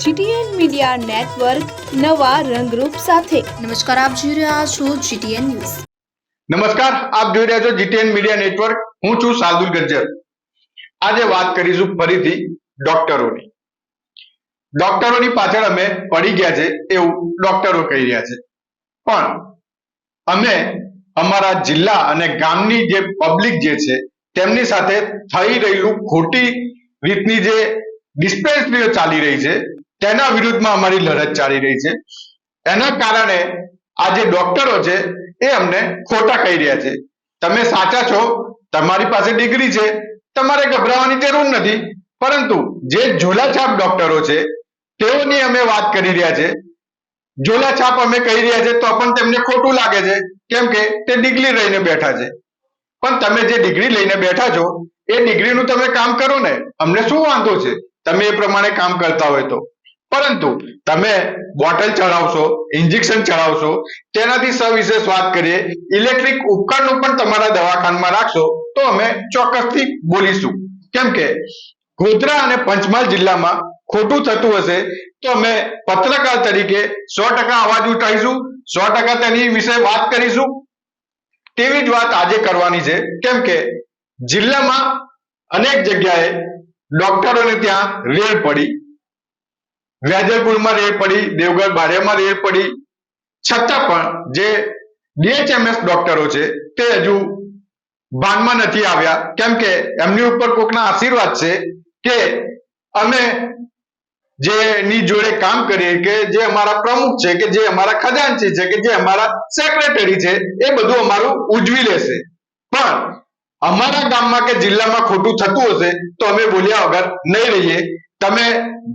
GTN media network નવા રંગરૂપ સાથે. નમસ્કાર આપ જોઈ રહ્યા છો જીટીએન ન્યૂઝ. નમસ્કાર આપ જોઈ રહ્યા છો જીટીએન મીડિયા નેટવર્ક. હું છું સાદુલ ગજ્જર. આજે વાત કરીશું ફરીથી ડોક્ટરોની. ડોક્ટરોની પાછળ અમે પડી ગયા છે એવું ડોક્ટરો કહી રહ્યા છે. પણ અમે અમારા જિલ્લા અને ગામની જે પબ્લિક જે છે તેમની સાથે થઈ રહેલું ખોટી રીતની જે ડિસ્પેન્સરીઓ ચાલી રહી છે તેના વિરુદ્ધમાં અમારી લડત ચાલી રહી છે. એના કારણે આ જે ડોક્ટરો છે, એ અમને ખોટા કહી રહ્યા છે. તમે સાચા છો, તમારી પાસે ડિગ્રી છે, તમારે ગભરાવાની જરૂર નથી. પરંતુ જે ઝોલાછાપ ડોક્ટરો છે, તેઓની અમે વાત કરી રહ્યા છે. ઝોલાછાપ અમે કહી રહ્યા છે, તો પણ તેમને ખોટું લાગે છે. કેમ કે તે ડિગ્રી લઈને બેઠા છે. પણ તમે જે ડિગ્રી લઈને બેઠા છો, એ ડિગ્રીનું તમે કામ કરો ને. અમને શું વાંધો છે? તમે એ પ્રમાણે કામ કરતા હોય તો. પરંતુ તમે બોટલ ચડાવશો ઇન્જેક્શન ચડાવશો, તેનાથી સવિશેષ વાત કરીએ ઇલેક્ટ્રિક ઉપકરણો પણ તમારા દવાખાનામાં રાખશો, તો અમે ચોક્કસથી બોલીશું. કેમ કે ગોધરા અને પંચમહાલ જિલ્લામાં ખોટું થતું હશે, તો અમે પત્રકાર તરીકે સો ટકા અવાજ ઉઠાવીશું, સો ટકા તેની વિશે વાત કરીશું. તેવી જ વાત આજે કરવાની છે. કેમ કે જિલ્લામાં અનેક જગ્યાએ ડોક્ટરોને ત્યાં રેડ પડી. વેજલપુરમાં રેડ પડી, દેવગઢ બારિયામાં રેડ પડી. છતાં પણ જે ડીએચએમએસ ડોક્ટરો છે, તે હજુ ભાનમાં નથી આવ્યા. કેમ કે એમની ઉપર કોકના આશીર્વાદ છે કે અમે જેની જોડે કામ કરીએ કે જે અમારા પ્રમુખ છે, કે જે અમારા ખજાનચી છે, કે જે અમારા સેક્રેટરી છે, એ બધું અમારું ઉજવી લેશે. પણ અમારા ગામમાં કે જિલ્લામાં ખોટું થતું હશે, તો અમે બોલ્યા વગર નહીં રહીએ. તમે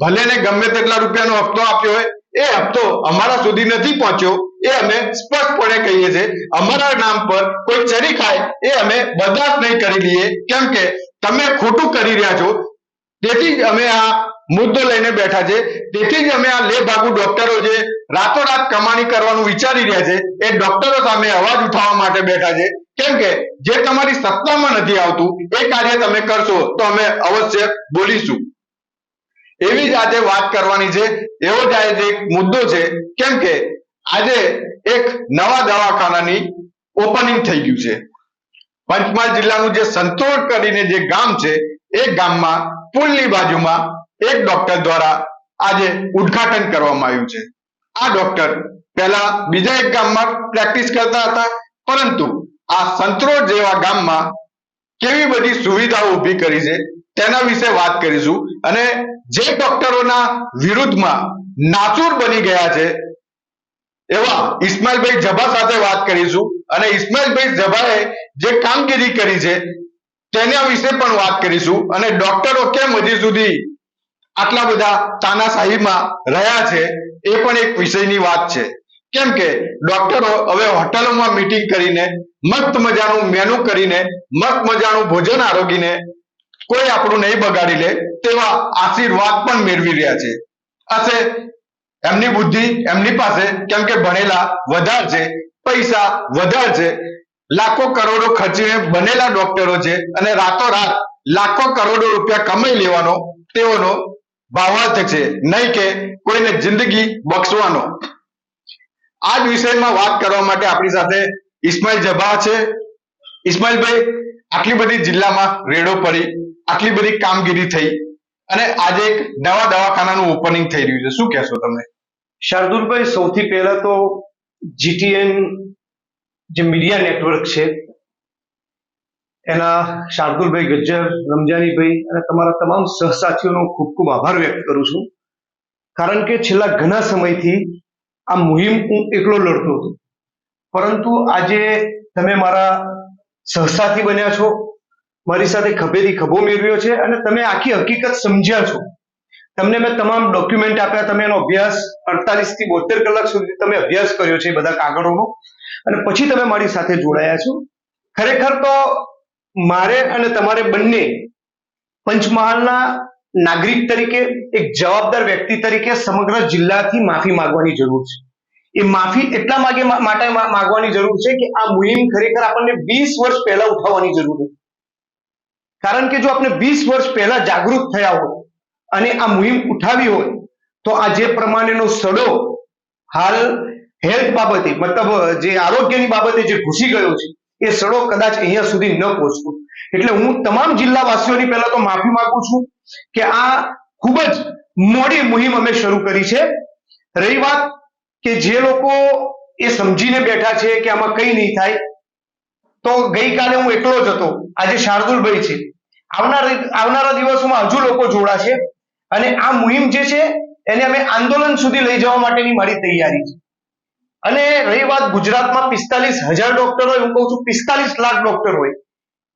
ભલે ને ગમે તેટલા રૂપિયાનો હપ્તો આપ્યો હોય, એ હપ્તો અમારા સુધી નથી પહોંચ્યો, એ અમે સ્પષ્ટપણે કહીએ છીએ. અમારા નામ પર કોઈ ચરી ખાય, એ અમે બરદાસ્ત નહીં કરી લઈએ કેમ કે તમે ખોટું કરી રહ્યા છો. તેથી જ અમે આ મુદ્દો લઈને બેઠા છે. તેથી જ અમે આ લે ભાગુ ડોક્ટરો જે રાતોરાત કમાણી કરવાનું વિચારી રહ્યા છે, એ ડોક્ટરો સામે અવાજ ઉઠાવવા માટે બેઠા છે. કેમ કે જે તમારી સત્તામાં નથી આવતું, એ કાર્ય તમે કરશો તો અમે અવશ્ય બોલીશું. એવી જ આજે વાત કરવાની છે. એવો જ આજે એક મુદ્દો છે. કેમ કે આજે એક નવા દવાખાનાની ઓપનિંગ થઈ ગયું છે. પંચમહાલ જિલ્લાનું જે સંતોષ કરીને જે ગામ છે, એ ગામમાં પુલની બાજુમાં એક ડોક્ટર દ્વારા આજે ઉદ્ઘાટન કરવામાં આવ્યું છે. આ ડોક્ટર પહેલા બીજા એક ગામમાં પ્રેક્ટિસ કરતા હતા, પરંતુ આ સંતરોડ જેવા ગામમાં કેવી બધી સુવિધાઓ ઊભી કરી છે તેના વિશે વાત કરીશું. અને જે ડોક્ટરોના વિરુદ્ધમાં નાચુર બની ગયા છે, એવા ઇસ્માઇલભાઈ જભા સાથે વાત કરીશું. અને ઇસ્માઇલભાઈ જભાએ જે કામગીરી કરી છે, તેના વિશે પણ વાત કરીશું. અને ડોક્ટરો કેમ હજી સુધી આટલા બધા તાનાશાહીમાં રહ્યા છે, એ પણ એક વિષયની વાત છે. કેમ કે ડોક્ટરો હવે હોટલોમાં મીટિંગ કરીને, મસ્ત મજાનું મેનુ કરીને, મસ્ત મજાનું ભોજન આરોગીને કોઈ આપણું નહીં બગાડી લે તેવા આશીર્વાદ પણ મેળવી રહ્યા છે. હશે. એમની બુદ્ધિ એમની પાસે કેમ કે ભણેલા વધારે છે, પૈસા વધારે છે, લાખો કરોડો ખર્ચીને બનેલા ડોક્ટરો છે અને રાતોરાત લાખો કરોડો રૂપિયા કમાઈ લેવાનો તેઓનો ભાવાર્થ છે. નહીં કે કોઈને જિંદગી બક્ષવાનો. આ જ વિષયમાં વાત કરવા માટે આપણી સાથે ઇસ્માઇલ જભા છે. ઇસ્માઇલભાઈ, આટલી બધી જિલ્લામાં રેડો પડી. આટલી બધી કામગીરી થઈ અને આજે એક નવા દવાખાનાનું ઓપનિંગ થઈ રહ્યું છે. શું કહેશો તમે? શાર્દુલભાઈ, સૌથી પહેલા તો જીટીએન જે મીડિયા નેટવર્ક છે, એના શાર્દુલભાઈ ગજ્જર, રમજાનીભાઈ અને તમારા તમામ સહસાથીઓનો ખૂબ ખૂબ આભાર વ્યક્ત કરું છું. કારણ કે છેલ્લા ઘણા સમયથી આ મુહિમ હું એકલો લડતો હતો. પરંતુ આજે તમે મારા સહસાથી બન્યા છો મારી સાથે ખભેથી ખભો મેળવ્યો છે અને તમે આખી હકીકત સમજ્યા છો. તમને મેં તમામ ડોક્યુમેન્ટ આપ્યા, તમે એનો અભ્યાસ અડતાલીસથી બોતેર કલાક સુધી તમે અભ્યાસ કર્યો છે બધા કાગળોનો. અને પછી તમે મારી સાથે જોડાયા છો. ખરેખર તો મારે અને તમારે બંને પંચમહાલના નાગરિક તરીકે, એક જવાબદાર વ્યક્તિ તરીકે સમગ્ર જિલ્લાથી માફી માંગવાની જરૂર છે. એ માફી એટલા માગે માટે માંગવાની જરૂર છે કે આ મુહિમ ખરેખર આપણને વીસ વર્ષ પહેલા ઉઠાવવાની જરૂર હતી. કારણ કે જો આપણે વીસ વર્ષ પહેલા જાગૃત થયા હોય અને આ મુહિમ ઉઠાવી હોય, તો આ જે પ્રમાણેનો સડો હાલ હેલ્થ બાબતે, મતલબ, જે આરોગ્યની બાબતે જે ઘૂસી ગયો છે, એ સડો કદાચ અહીંયા સુધી ન પહોંચતો. એટલે હું તમામ જિલ્લાવાસીઓની પહેલા તો માફી માંગુ છું કે આ ખૂબ જ મોડી મુહિમ અમે શરૂ કરી છે. રહી વાત કે જે લોકો એ સમજીને બેઠા છે કે આમાં કઈ નહીં થાય તો ગઈકાલે હું એકલો જ હતો. આજે શાર્દુલભાઈ છે. આવનાર આવનારા દિવસોમાં હજુ લોકો જોડાશે અને આ મુહિમ જે છે એને અમે આંદોલન સુધી લઈ જવા માટેની મારી તૈયારી છે. અને રહી વાત ગુજરાતમાં પિસ્તાલીસ હજાર ડોક્ટર હોય હું કહું છું પિસ્તાલીસ લાખ ડોક્ટર હોય.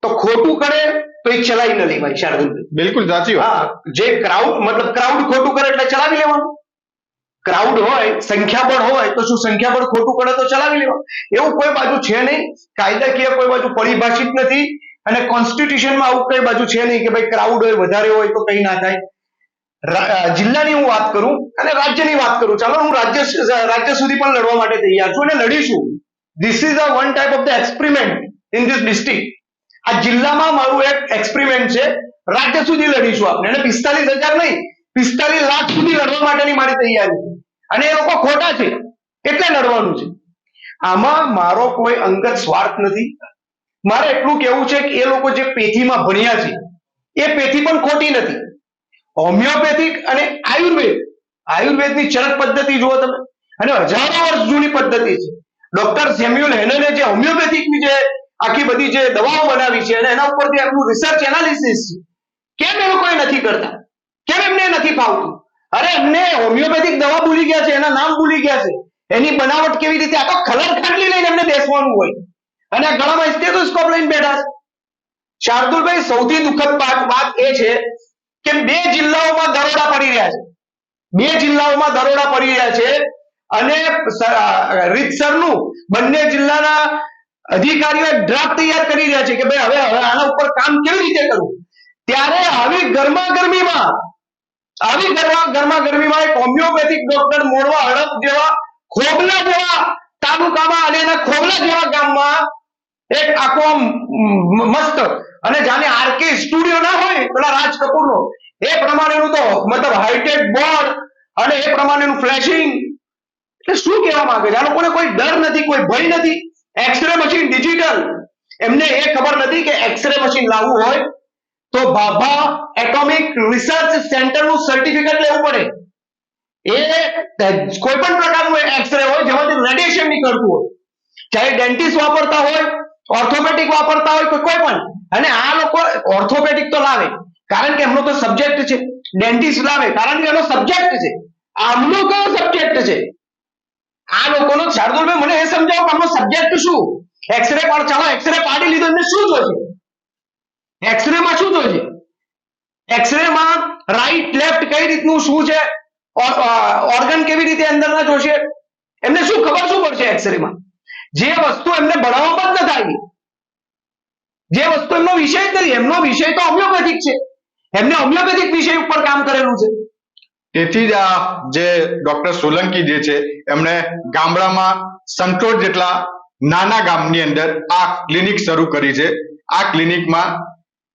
તો ખોટું કરે તો એ ચલાવી ન લેવાય શાર્દુલભાઈ. બિલકુલ સાચી વાત. હા જે ક્રાઉડ મતલબ ક્રાઉડ ખોટું કરે એટલે ચલાવી લેવાનું. ક્રાઉડ હોય સંખ્યાબળ હોય, તો શું સંખ્યાબળ ખોટું પડે તો ચલાવી લેવા એવું કોઈ બાજુ છે નહીં. કાયદાકીય કોઈ બાજુ પરિભાષિત નથી. અને કોન્સ્ટિટ્યુશનમાં આવું કઈ બાજુ છે નહીં કે ભાઈ ક્રાઉડ હોય, વધારે હોય તો કઈ ના થાય. જિલ્લાની હું વાત કરું અને રાજ્યની વાત કરું. ચાલો, હું રાજ્ય રાજ્ય સુધી પણ લડવા માટે તૈયાર છું અને લડીશું. This is a one type of the experiment in this district આ જિલ્લામાં મારું એક એક્સપેરિમેન્ટ છે. રાજ્ય સુધી લડીશું આપણે. અને પિસ્તાલીસ હજાર નહીં. પિસ્તાલીસ લાખ સુધી લડવા માટેની મારી તૈયારી છે. અને એ લોકો ખોટા છે. એટલે લડવાનું છે. આમાં મારો કોઈ અંગત સ્વાર્થ નથી. મારે એટલું કહેવું છે કે એ લોકો જે પેથીમાં ભણ્યા છે, એ પેથી પણ ખોટી નથી. હોમિયોપેથિક અને આયુર્વેદ. આયુર્વેદની ચરક પદ્ધતિ જુઓ તમે. અને હજારો વર્ષ જૂની પદ્ધતિ છે. ડોક્ટર સેમ્યુઅલ હેનને જે હોમિયોપેથિકની જે આખી બધી જે દવાઓ બનાવી છે અને એના ઉપરથી એમનું રિસર્ચ એનાલિસિસ છે. કેમ એ લોકોએ નથી કરતા? કેમ એમને નથી ફાવતું? અરે એમને હોમિયોપેથિક દવા ભૂલી ગયા છે, એના નામ ભૂલી ગયા છે. એની બનાવટ કેવી રીતે? આ તો કલર ખાટલી લઈને એમને બેસવાનું હોય. અને ગળામાં સ્ટેથોસ્કોપ લઈને બેઠા છે. શાર્દુલભાઈ, સૌથી દુઃખદ વાત એ છે કે બે જિલ્લાઓમાં દરોડા પડી રહ્યા છે. બે જિલ્લાઓમાં દરોડા પડી રહ્યા છે અને રીતસરનું બંને જિલ્લાના અધિકારીઓ ડ્રાફ્ટ તૈયાર કરી રહ્યા છે કે ભાઈ હવે હવે આના ઉપર કામ કેવી રીતે કરવું? ત્યારે આવી ગરમા ગરમીમાં આવી ગરમા ગરમા, ગરમીમાં એક હોમિયોપેથિક ડોક્ટર મોડવા હડપ જેવા ખોબલા જેવા તાલુકામાં અને એના ખોબલા જેવા ગામમાં એક આખો મસ્ત અને જાણે આરકે સ્ટુડિયો ના હોય પેલા રાજ કપૂરનો, એ પ્રમાણેનું તો મતલબ હાઈટેક બોર્ડ અને એ પ્રમાણેનું ફ્લેશિંગ એટલે શું કહેવા માંગે છે? આ લોકોને કોઈ ડર નથી, કોઈ ભય નથી. એક્સરે મશીન ડિજિટલ એમને એ ખબર નથી કે એક્સરે મશીન લાવવું હોય તો ભાભા એટોમિક રિસર્ચ સેન્ટરનું સર્ટિફિકેટ લેવું પડે. એ કોઈ પણ પ્રકારનું એક્સરે હોય, જેમાંથી રેડિયેશન નીકળતું હોય. ચાહે ડેન્ટિસ્ટ વાપરતા હોય ઓર્થોપેડિક વાપરતા હોય કે કોઈ પણ અને આ લોકો ઓર્થોપેડિક તો લાવે. કારણ કે એમનો તો સબ્જેક્ટ છે. ડેન્ટિસ્ટ લાવે. કારણ કે એનો સબ્જેક્ટ છે. આમનો કયો સબ્જેક્ટ છે? આ લોકોનો, શાર્દુલભાઈ, મને એ સમજાવો કે આમનો સબ્જેક્ટ શું? એક્સરે પણ ચાલો એક્સરે પાડી લીધો, એમને શું જોશે? એક્સરે માં શું જોશે એક્સરે માં રાઈટ લેફ્ટ કઈ રીતનું શું છે? ઓર્ગન કેવી રીતે અંદરના જોશે? એમને શું ખબર શું પડશે એક્સરે માં? જે વસ્તુ એમને ભણાવવામાં જ નથી આવી જે વસ્તુ એમનો વિષય જ નથી. એમનો વિષય તો હોમિયોપેથિક છે. એમને હોમિયોપેથિક વિષય ઉપર કામ કરેલું છે. તેથી જ આ જે ડોક્ટર સોલંકી જે છે, એમણે ગામડામાં સંતોષ જેટલા નાના ગામની અંદર આ ક્લિનિક શરૂ કરી છે. આ ક્લિનિકમાં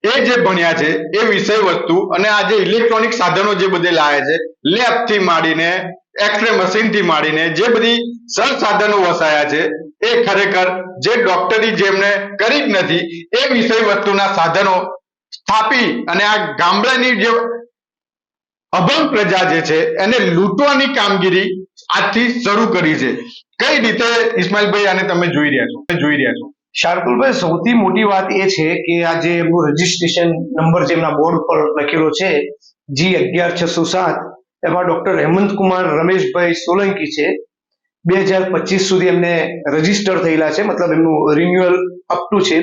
એ જે ભણ્યા છે, એ વિષય વસ્તુ અને આ જે ઇલેક્ટ્રોનિક સાધનો જે બધે લાયા છે લેબથી માંડીને એક્સરે મશીનથી માંડીને, જે બધી સંસાધનો વસાયા છે, એ ખરેખર જે ડોક્ટરી જેમને કરી જ નથી, એ વિષય વસ્તુના સાધનો સ્થાપી અને આ ગામડાની જે અભંગ પ્રજા જે છે, એને લૂંટવાની કામગીરી આજથી શરૂ કરી છે. કઈ રીતે, ઇસ્માઇલભાઈ, આને તમે જોઈ રહ્યા છો? જોઈ રહ્યા છો? શાર્દુલભાઈ, સૌથી મોટી વાત એ છે કે આ જે એમનું રજીસ્ટ્રેશન નંબર જે એમના બોર્ડ પર લખેલો છે, જી અગિયાર, છસો સાત, એમાં ડોક્ટર હેમંત કુમાર, રમેશભાઈ સોલંકી છે. બે હજાર પચીસ સુધી એમને રજિસ્ટર થયેલા છે, મતલબ એમનું રિન્યુઅલ અપ ટુ છે.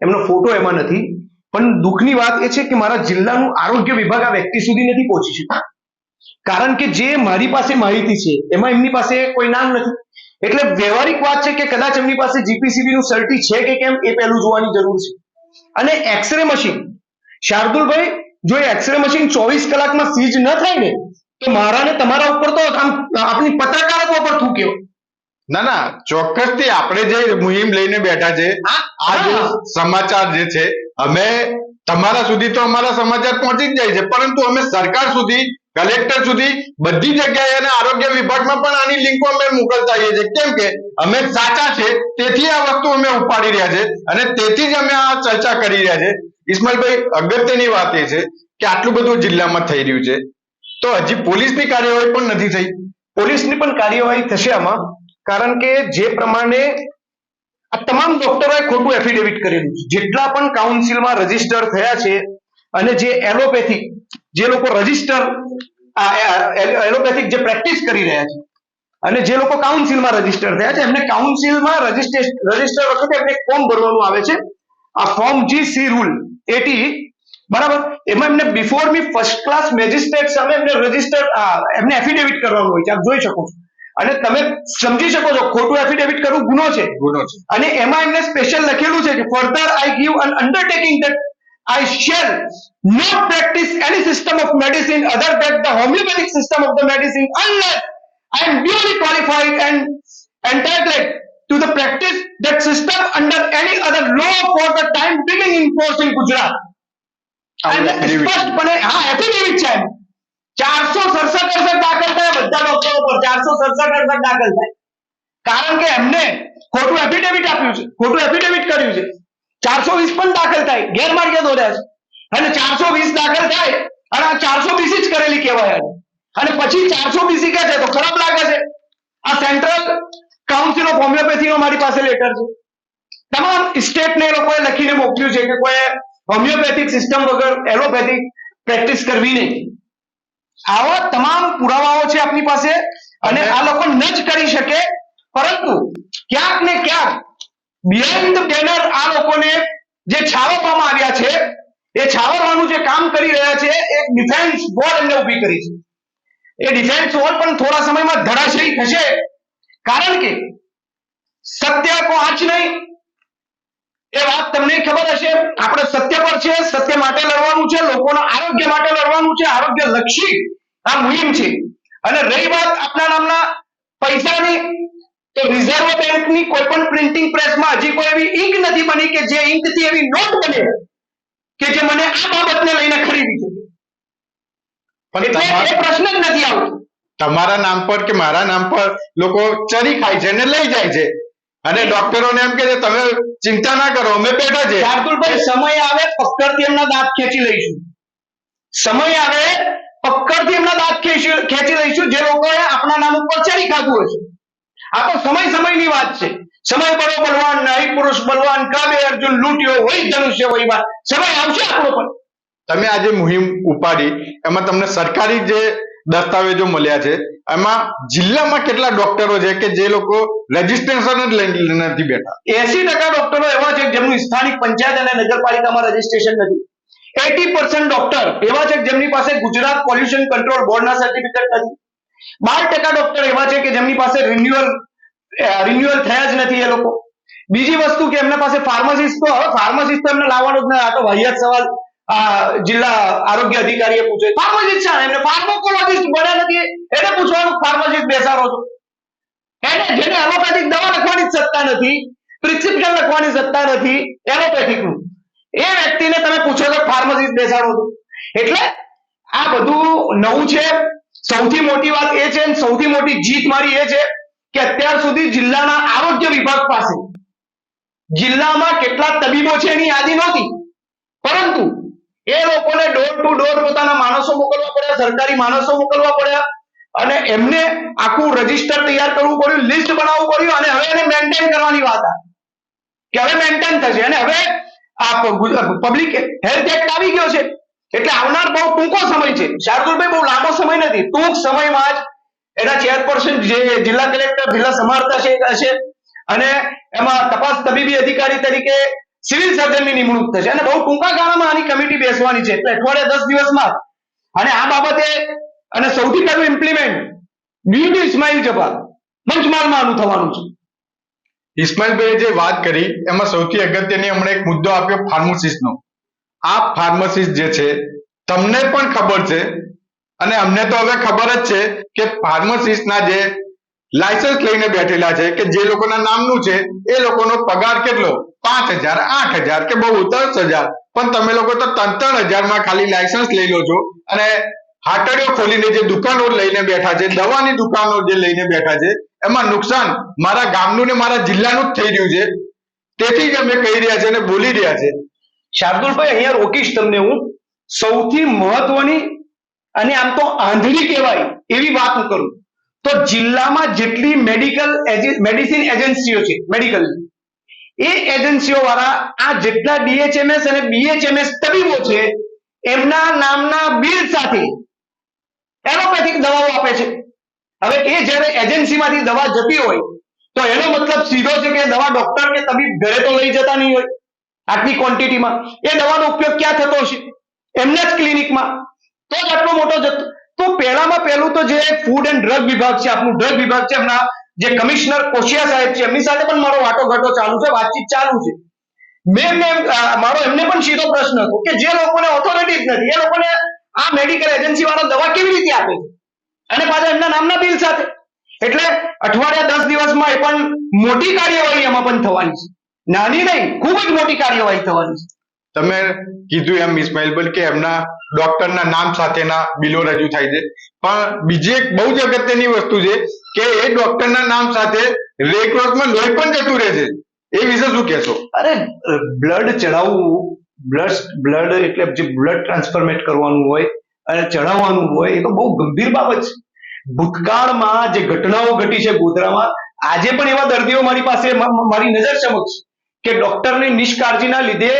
એમનો ફોટો એમાં નથી. પણ દુઃખની વાત એ છે કે મારા જિલ્લાનું આરોગ્ય વિભાગ આ વ્યક્તિ સુધી નથી પહોંચી શકતા કારણ કે જે મારી પાસે માહિતી છે, એમાં એમની પાસે કોઈ નામ નથી. એટલે વ્યવહારિક વાત છે કે કદાચ એમની પાસે જીપીસીબી નું સર્ટી છે કે કેમ એ પહેલું જોવાની જરૂર છે. અને એક્સરે મશીન શાર્દુલભાઈ જો એક્સરે મશીન ચોવીસ કલાકમાં સીઝ ન થાય ને તો મારા ને તમારા ઉપર તો આમ આપણી પત્રકારત્વ પર થૂક્યો ના ના ચોક્કસથી આપણે જે મુહિમ લઈને બેઠા છે આ આ જે સમાચાર જે છે અમે તમારા સુધી તો અમારા સમાચાર પહોંચી જ જાય છે પરંતુ અમે સરકાર સુધી કલેક્ટર સુધી બધી જગ્યાએ અને આરોગ્ય વિભાગમાં પણ આની લિંકો અમે મોકલતા આવીએ છીએ. કેમ કે અમે સાચા છે, તેથી આ વસ્તુ અમે ઉપાડી રહ્યા છે અને તેથી જ અમે આ ચર્ચા કરી રહ્યા છે. ઇસ્માઇલભાઈ, અગત્યની વાત એ છે કે આટલું બધું જિલ્લામાં થઈ રહ્યું છે. તો હજી પોલીસની કાર્યવાહી પણ નથી થઈ. પોલીસની પણ કાર્યવાહી થશે આમાં, કારણ કે જે પ્રમાણે આ તમામ ડોક્ટરોએ ખોટું એફિડેવિટ કરેલું છે. જેટલા પણ કાઉન્સિલમાં રજિસ્ટર થયા છે અને જે એલોપેથિક જે લોકો રજિસ્ટર એલોપેથિક જે પ્રેક્ટિસ કરી રહ્યા છે અને જે લોકો કાઉન્સિલમાં રજિસ્ટર થયા છે એમને કાઉન્સિલમાં રજીસ્ટ્રેશન રજિસ્ટર વખતે એમને ફોર્મ ભરવાનું આવે છે. આ form G C rule eighty બરાબર? એમાં એમને before me first class magistrate સામે એમને રજિસ્ટર એમને એફિડેવિટ કરવાનું હોય છે આપ જોઈ શકો છો. અને તમે સમજી શકો છો ખોટું એફિડેવિટ કરવું ગુનો છે. ગુનો છે. અને એમાં એમને સ્પેશિયલ લખેલું છે કે further I give an undertaking that I shall not practice any system of medicine other than the homeopathic system of the medicine unless I am duly qualified and entitled to the practice that system under any other law for the time being in force in Gujarat. આવું અને affidavit છે. સ્પષ્ટપણે હા affidavit છે એમ. ચારસો સડસઠ અડસઠ દાખલ થાય બધા ડોક્ટરો પર ચારસો સડસઠ અડસઠ દાખલ થાય કારણ કે એમને ખોટું એફિડેવિટ આપ્યું છે ખોટું એફિડેવિટ કર્યું છે ચારસો વીસ પણ દાખલ થાય. ગેરમાર્ગે દોર્યા છે. અને ચારસો વીસ દાખલ થાય અને આ ચારસો બીસી જ કરેલી કહેવાય. અને પછી ચારસો બીસી કહે છે તો ખરાબ લાગે છે. આ સેન્ટ્રલ કાઉન્સિલ ઓફ હોમિયોપેથી નો મારી પાસે લેટર છે. તમામ સ્ટેટને એ લોકોએ લખીને મોકલ્યું છે કે કોઈ હોમિયોપેથિક સિસ્ટમ વગર એલોપેથિક પ્રેક્ટિસ કરવી નહીં. આવા તમામ પુરાવાઓ છે આપની પાસે અને આ લોકો ન જ કરી શકે. પરંતુ ક્યાંક ને ક્યાંક ધ બેનર આ લોકોને જે છાવવામાં આવ્યા છે, એ છાવરવાનું જે કામ કરી રહ્યા છે એક ડિફેન્સ વોલ એમને ઊભી કરી છે. એ ડિફેન્સ વોલ પણ થોડા સમયમાં ધરાશયી થશે. કારણ કે સત્ય કો નહીં. એ વાત તમને ખબર હશે. આપણે સત્ય પર છે, સત્ય માટે લડવાનું છે, લોકોના આરોગ્ય માટે લડવાનું છે, આરોગ્ય લક્ષી આ મુહિમ છે. અને રહી વાત આપણા નામના પૈસાની તો રિઝર્વ બેંકની કોઈ પણ પ્રિન્ટિંગ પ્રેસમાં હજી કોઈ એવી ઇંક નથી બની કે જે ink થી એવી નોટ બને કે જે મને આ બાબતને લઈને ખરીદી છે પણ એટલે એ પ્રશ્ન જ નથી આવતો. તમારા નામ પર કે મારા નામ પર લોકો ચરી ખાય છે અને લઈ જાય છે. અને ડોક્ટરોને એમ કે છે તમે ચિંતા ના કરો અમે બેઠા છે શાર્દુલભાઈ સમય આવે પક્કરથી એમના દાંત ખેંચી લઈશું. સમય આવે પક્કરથી એમના દાંત ખેંચી લઈશું. જે લોકોએ આપણા નામ ઉપર ચરી ખાધું હશે. આ તો સમય સમયની વાત છે. સમય પડો બલવાન નહીં પુરુષ બલવાન કાબે અર્જુન લૂંટ્યો હોય ધનુષ્ય હોય સમય આવશે આપણો પણ. તમે આજે મુહિમ ઉપાડી એમાં તમને સરકારી જે દસ્તાવેજો મળ્યા છે એમાં જિલ્લામાં કેટલા ડોક્ટરો છે કે જે લોકો રજીસ્ટ્રેશન જ લઈને નથી બેઠા? એસી ટકા ડોક્ટરો એવા છે કે જેમનું સ્થાનિક પંચાયત અને નગરપાલિકામાં રજીસ્ટ્રેશન નથી. એટી પર્સન્ટ ડોક્ટર એવા છે કે જેમની પાસે ગુજરાત પોલ્યુશન કંટ્રોલ બોર્ડના સર્ટિફિકેટ નથી. બાર ટકા ડોક્ટર એવા છે કે જેમની પાસે રિન્યુઅલ રિન્યુઅલ થયા જ નથી એ લોકો. બીજી વસ્તુ કે એમના પાસે ફાર્માસિસ્ટ તો, હવે ફાર્માસિસ્ટ તો એમને લાવવાનો જ નથી આ તો વાહિયાત સવાલ. જિલ્લા આરોગ્ય અધિકારીએ પૂછ્યો. ફાર્માસિસ્ટ છે, એમને ફાર્માકોલોજિસ્ટ બન્યા નથી. એને પૂછવાનું ફાર્માસિસ્ટ બેસાડો છો. એને, જેને એલોપેથિક દવા લખવાની જ સત્તા નથી પ્રિસ્ક્રિપ્શન લખવાની સત્તા નથી એલોપેથિકનું એ વ્યક્તિને તમે પૂછો તો ફાર્માસિસ્ટ બેસાડો છો. એટલે આ બધું નવું છે. સૌથી મોટી વાત એ છે સૌથી મોટી જીત મારી એ છે કે અત્યાર સુધી જિલ્લાના આરોગ્ય વિભાગ પાસે જિલ્લામાં કેટલા તબીબો છે એની યાદી નહોતી. પરંતુ એ લોકોને ડોર ટુ ડોર પોતાના માણસો મોકલવા પડ્યા, સરકારી માણસો મોકલવા પડ્યા અને એમને આખું રજિસ્ટર તૈયાર કરવું પડ્યું લિસ્ટ બનાવવું પડ્યું અને હવે એને મેન્ટેન કરવાની વાત કે હવે મેન્ટેન થશે. અને હવે આ પબ્લિક હેલ્થ એક્ટ આવી ગયો છે. એટલે આવનાર બહુ ટૂંકો સમય છે. શાર્દુલભાઈ, બહુ લાંબો સમય નથી. ટૂંક સમયમાં જ એના ચેરપર્સન જે જિલ્લા કલેક્ટર જિલ્લા સમારતા છે, હશે. અને એમાં તપાસ તબીબી અધિકારી તરીકે સિવિલ સર્જનની નિમણૂક થશે. અને બહુ ટૂંકા ગાળામાં આની કમિટી બેસવાની છે. એટલે અઠવાડિયા દસ દિવસમાં અને આ બાબતે અને સૌથી પહેલું ઇમ્પ્લિમેન્ટ ટુ ઇસ્માઇલ જફા પંચમહાલમાં આનું થવાનું છે. ઇસ્માઇલભાઈએ જે વાત કરી, એમાં સૌથી અગત્યની હમણાં એક મુદ્દો આપ્યો, ફાર્માસિસ્ટનો. આ ફાર્મસિસ્ટ જે છે, તમને પણ ખબર છે, અને અમને તો હવે ખબર જ છે કે ફાર્મસિસ્ટના જે લાયસન્સ લઈને બેઠેલા છે, કે જે લોકોના નામનું છે, એ લોકોનો પગાર કેટલો? પાંચ હજાર, આઠ હજાર કે બહુ દસ હજાર. પણ તમે લોકો તો ત્રણ ત્રણ હજારમાં ખાલી લાયસન્સ લઈ લો છો, અને હાટડીઓ ખોલીને જે દુકાનો લઈને બેઠા છે, દવાની દુકાનો જે લઈને બેઠા છે, એમાં નુકસાન મારા ગામનું ને મારા જિલ્લાનું જ થઈ રહ્યું છે. તેથી જ અમે કહી રહ્યા છે અને બોલી રહ્યા છે. શાર્દુલભાઈ અહીંયા રોકીશ તમને હું. સૌથી મહત્વની અને આમ તો આંધળી કહેવાય એવી વાત હું કરું. તો જિલ્લામાં જેટલી મેડિકલ મેડિસિન એજન્સીઓ છે, મેડિકલ. એ એજન્સીઓ વાળા આ જેટલા ડીએચએમએસ અને બીએચએમએસ તબીબો છે, એમના નામના બિલ સાથે એલોપેથિક દવાઓ આપે છે. હવે એ જ્યારે એજન્સીમાંથી દવા જતી હોય, તો એનો મતલબ સીધો છે કે દવા ડોક્ટર કે તબીબ ઘરે તો લઈ જતા નહીં હોય. આટલી ક્વોન્ટિટીમાં એ દવાનો ઉપયોગ ક્યાં થતો હશે? એમના જ ક્લિનિકમાં તો જ આટલો મોટો જથ્થો. તો પહેલામાં પહેલું તો જે ફૂડ એન્ડ ડ્રગ વિભાગ છે આપણું ડ્રગ વિભાગ છે, એમના જે કમિશનર કોશિયા સાહેબ છે, એમની સાથે પણ મારો વાટો ચાલુ છે, વાતચીત ચાલુ છે. મેં મારો એમને પણ સીધો પ્રશ્ન હતો કે જે લોકોને ઓથોરિટી જ નથી, એ લોકોને આ મેડિકલ એજન્સી વાળા દવા કેવી રીતે આપે છે? અને પાછા એમના નામના બિલ સાથે. એટલે અઠવાડિયા દસ દિવસમાં એ પણ મોટી કાર્યવાહી એમાં પણ થવાની છે. નાની નહીં ખૂબ જ મોટી કાર્યવાહી થવાની છે. તમે કીધું એમ ઇસ્માઇલભાઈ કે એમના ડોક્ટરના નામ સાથેના બિલો રજૂ થાય છે. પણ બીજી એક બહુ જ અગત્યની વસ્તુ છે કે એ ડોક્ટરના નામ સાથે રેડક્રોસમાં લોહી પણ જતું રહે છે. એ વિશે શું કહેશો? અરે બ્લડ ચડાવવું બ્લડ બ્લડ એટલે જે બ્લડ ટ્રાન્સફરમેટ કરવાનું હોય અને ચડાવવાનું હોય એ તો બહુ ગંભીર બાબત છે. ભૂતકાળમાં જે ઘટનાઓ ઘટી છે ગોધરામાં આજે પણ એવા દર્દીઓ મારી પાસે મારી નજર સમક્ષ કે ડોક્ટરની નિષ્કાળજીના લીધે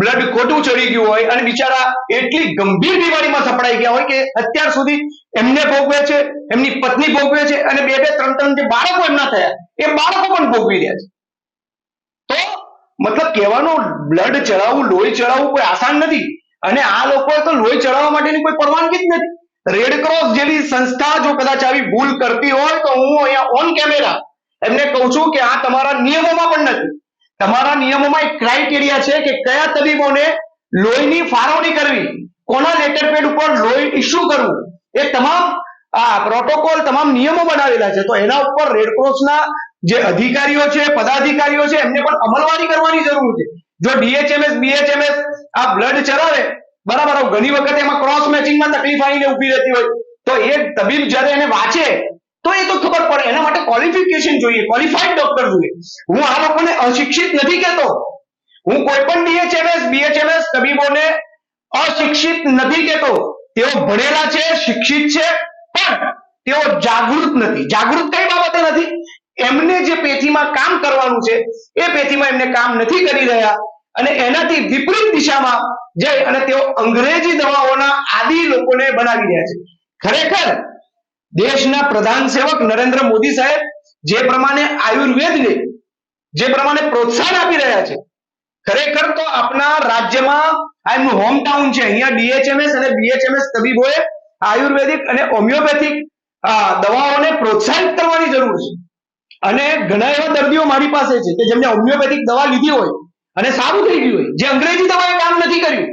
બ્લડ ખોટું ચડી ગયું હોય અને બિચારા એટલી ગંભીર બીમારીમાં સપડાઈ ગયા હોય કે અત્યાર સુધી એમને ભોગવે છે, એમની પત્ની ભોગવે છે અને બે બે, ત્રણ ત્રણ જે બાળકો એમના થયા, એ બાળકો પણ ભોગવી રહ્યા છે. તો મતલબ કહેવાનો બ્લડ ચડાવવું, લોહી ચડાવવું કોઈ આસાન નથી અને આ લોકોએ તો લોહી ચડાવવા માટેની કોઈ પરવાનગી જ નથી. રેડ જેવી સંસ્થા જો કદાચ આવી ભૂલ કરતી હોય તો હું અહીંયા ઓન કેમેરા એમને કહું છું કે આ તમારા નિયમોમાં પણ નથી. તમારા નિયમોમાં એક ક્રાઇટેરિયા છે કે કયા તબીબોને લોહીની ફાળવણી કરવી. કોના લેટર પેડ ઉપર લોહી ઇસ્યુ કરવું. એ તમામ, આ પ્રોટોકોલ તમામ નિયમો બનાવેલા છે. તો એના ઉપર રેડક્રોસના જે અધિકારીઓ છે, પદાધિકારીઓ છે, એમને પણ અમલવારી કરવાની જરૂર છે. જો ડીએચએમએસ બીએચએમએસ આ બ્લડ ચલાવે બરાબર, ઘણી વખત એમાં ક્રોસ મેચિંગમાં તકલીફ આવીને ઊભી રહેતી હોય. તો એ તબીબ જ્યારે એને વાંચે તો એ તો ખબર પડે. એના માટે ક્વોલિફિકેશન જોઈએ ક્વોલિફાઈડ ડોક્ટર જોઈએ. હું આ લોકોને અશિક્ષિત નથી કહેતો. હું કોઈ પણ ડીએચએમએસ બીએચએમએસ તબીબોને અશિક્ષિત નથી કહેતો. તેઓ ભણેલા છે, શિક્ષિત છે, પણ તેઓ જાગૃત નથી. જાગૃત કઈ બાબતે નથી? એમને જે પેથીમાં કામ કરવાનું છે, એ પેથીમાં એમને કામ નથી કરી રહ્યા. અને એનાથી વિપરીત દિશામાં જઈ અને તેઓ અંગ્રેજી દવાઓના આદિ લોકોને બનાવી રહ્યા છે. ખરેખર દેશના પ્રધાન સેવક નરેન્દ્ર મોદી સાહેબ જે પ્રમાણે આયુર્વેદને, જે પ્રમાણે પ્રોત્સાહન આપી રહ્યા છે. ખરેખર તો આપણા રાજ્યમાં આ એમનું હોમ ટાઉન છે અહીંયા ડીએચએમએસ અને બીએચએમએસ તબીબોએ આયુર્વેદિક અને હોમિયોપેથિક દવાઓને પ્રોત્સાહિત કરવાની જરૂર છે. અને ઘણા એવા દર્દીઓ મારી પાસે છે કે જેમને હોમિયોપેથિક દવા લીધી હોય અને સારું થઈ ગયું હોય, જે અંગ્રેજી દવાએ કામ નથી કર્યું.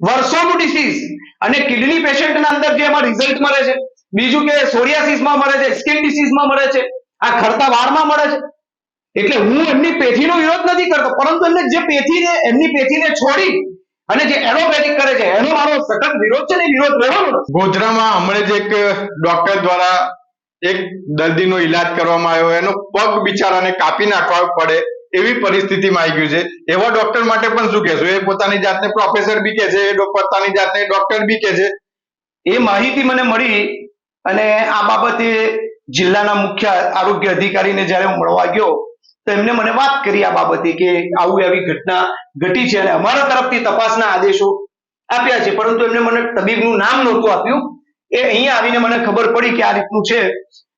વર્ષોનું ડિસીઝ અને કિડની પેશન્ટના અંદર જે એમાં રિઝલ્ટ મળે છે. બીજું કે સોરિયાસિસમાં મળે છે સ્કિન ડિસીઝમાં મળે છે આ ખરતા વાળમાં મળે છે. એટલે હું એમની પેથીનો વિરોધ નથી કરતો પરંતુ એમને જે પેથીને એમની પેથીને છોડી અને જે એલોપેથિક કરે છે એનો મારો સખત વિરોધ છે ને વિરોધ રહેવાનો ગોધરામાં હમણાં જ એક ડોક્ટર દ્વારા એક દર્દીનો ઈલાજ કરવામાં આવ્યો એનો પગ બિચારાને કાપી નાખવા પડે એવી પરિસ્થિતિમાં આવી ગયું છે. એવા ડોક્ટર માટે પણ શું કહેશો? એ પોતાની જાતને પ્રોફેસર બી કહે છે એ પોતાની જાતને ડોક્ટર બી કહે છે. એ માહિતી મને મળી અને આ બાબતે જિલ્લાના મુખ્ય આરોગ્ય અધિકારીને જ્યારે હું મળવા ગયો, તો એમને મને વાત કરી આ બાબતે કે આવું આવી ઘટના ઘટી છે અને અમારા તરફથી તપાસના આદેશો આપ્યા છે. પરંતુ એમને મને તબીબનું નામ નહોતું આપ્યું. એ અહીંયા આવીને મને ખબર પડી કે આ રીતનું છે.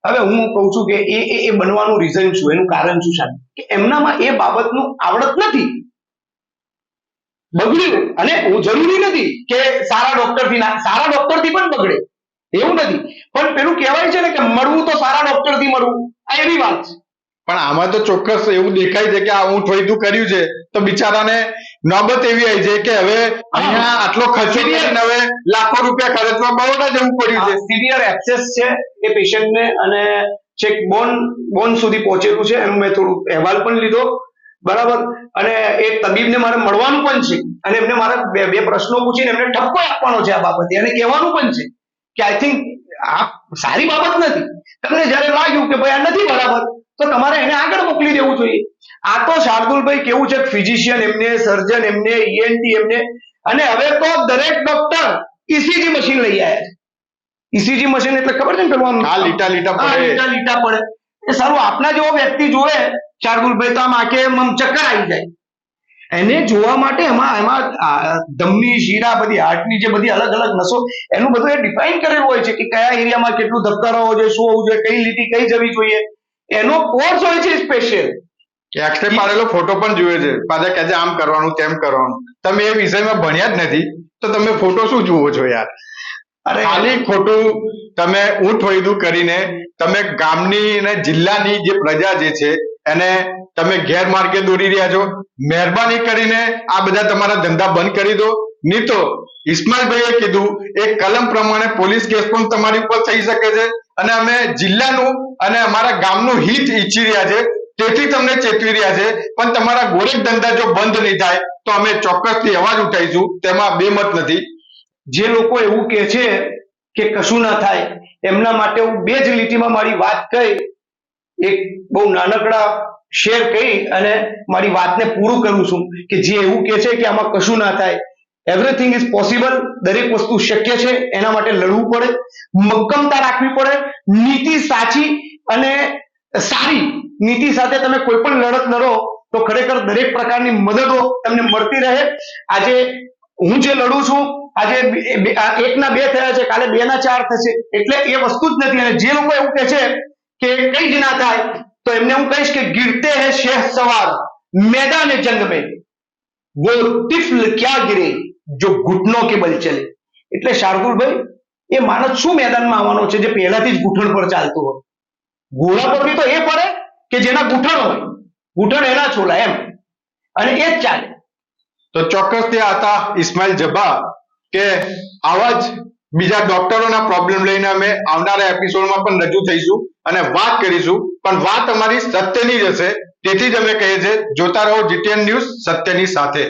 હવે હું કહું છું કે એ, એ- બનવાનું રીઝન શું? એનું કારણ શું સાહેબ? કે એમનામાં એ બાબતનું આવડત નથી. બગડ્યું. અને જરૂરી નથી કે સારા ડોક્ટરથી સારા ડોક્ટરથી પણ બગડે. એવું નથી. પણ પેલું કહેવાય છે ને કે મળવું તો સારા ડોક્ટરથી મળવું. આ એવી વાત છે. પણ આમાં તો ચોક્કસ એવું દેખાય છે કે આ હું થોડું કર્યું છે. તો બિચારાને નોબત એવી આવી છે કે હવે અહીંયા આટલો ખર્ચો હવે લાખો રૂપિયા ખર્ચવા બરોડા જવું પડ્યું છે. સિવિયર એક્સેસ છે એ પેશન્ટને અને છેક બોન બોન સુધી પહોંચેલું છે. એનું મેં થોડું અહેવાલ પણ લીધો. બરાબર? અને એ તબીબને મારે મળવાનું પણ છે. અને એમને મારા બે બે પ્રશ્નો પૂછીને એમને ઠપકો આપવાનો છે આ બાબતે. અને કહેવાનું પણ છે. કે આઈ થિંક આ સારી બાબત નથી. તમને જ્યારે લાગ્યું કે ભાઈ આ નથી બરાબર તો તમારે એને આગળ મોકલી દેવું જોઈએ. આ તો શાર્દુલભાઈ કેવું છે ફિઝિશિયન એમને સર્જન એમને ઈએનટી એમને અને હવે તો દરેક ડોક્ટર ઈસીજી મશીન લઈ આવ્યા છે. ઈસીજી મશીન એટલે ખબર છે ને પેલું આમ? આ લીટા લીટા પડે. લીટા લીટા પડે. એ સારું આપના જેવો વ્યક્તિ જોવે શાર્દુલભાઈ તો આમ આંખે આમ ચક્કર આવી જાય. એને જોવા માટે એમાં એમાં ધમની શીરા બધી હાર્ટની જે બધી અલગ અલગ નસો એનું બધું એ ડિફાઇન કરેલું હોય છે કે કયા એરિયામાં કેટલું ધબકારો હોવો જોઈએ શું હોવું જોઈએ કઈ લીટી કઈ જવી જોઈએ. એનો કોર્સ હોય છે સ્પેશિયલ એક્સરે પાડેલો ફોટો પણ જોયો છે. પાછા કહે છે આમ કરવાનું તેમ કરવાનું. તમે એ વિષયમાં ભણ્યા જ નથી તો તમે ફોટો શું જુઓ છો યાર? અરે ખાલી ખોટું તમે ઊંટ વૈદું કરીને તમે ગામની અને જિલ્લાની જે પ્રજા જે છે એને તમે ગેરમાર્ગે દોરી રહ્યા છો. મહેરબાની કરીને આ બધા તમારા ધંધા બંધ કરી દો. નહીં તો ઇસ્માઇલભાઈએ કીધું એ કલમ પ્રમાણે પોલીસ કેસ પણ તમારી ઉપર થઈ શકે છે અને અમે જિલ્લાનું અને અમારા ગામનું હિત ઈચ્છી રહ્યા છે. તેથી તમને ચેતવી રહ્યા છે. પણ તમારા ગોરખ ધંધા જો બંધ નહીં થાય, તો અમે ચોક્કસથી અવાજ ઉઠાઈશું. તેમાં બે મત નથી. જે લોકો એવું કે છે કે કશું ના થાય, એમના માટે હું બે જ લીટીમાં મારી વાત કહી. એક બહુ નાનકડા શેર કરી અને મારી વાતને પૂરું કરું છું કે જે એવું કે છે કે આમાં કશું ના થાય. એવરીથિંગ ઇઝ પોસિબલ દરેક વસ્તુ શક્ય છે. એના માટે લડવું પડે. મક્કમતા રાખવી પડે. નીતિ સાચી અને સારી નીતિ સાથે તમે કોઈ પણ લડત લડો તો ખરેખર દરેક પ્રકારની મદદો તમને મળતી રહે. આજે હું જે લડું છું, આજે એકના બે થયા છે, કાલે બે ના ચાર થશે. એટલે એ વસ્તુ જ નથી. અને જે લોકો એવું કહે છે કે કઈ જ ના થાય તો એમને હું કહીશ કે गिरते हैं शेख सवार मैदान जंग में वो तिफल क्या गिरे जो घुटनों के बल चले એટલે શાર્દુલભાઈ એ માણસ શું મેદાનમાં આવવાનો છે જે પહેલાથી જ ઘૂંટણ પર ચાલતો હોય ઘોડા પર બી તો એ પડે કે જેના ઘૂંટણ હોય ઘૂંટણ એના છોલા એમ અને એ જ ચાલે તો ચોક્કસથી આ હતા ઇસ્માઇલ જબ્બા કે આવા જ બીજા ડોક્ટરોના પ્રોબ્લેમ લઈને અમે આવનારા એપિસોડમાં પણ રજૂ થઈશું અને વાત કરીશું. પણ વાત અમારી સત્યની જ હશે. તેથી જ અમે કહીએ છીએ, જોતા રહો જીટીએન ન્યૂઝ સત્યની સાથે.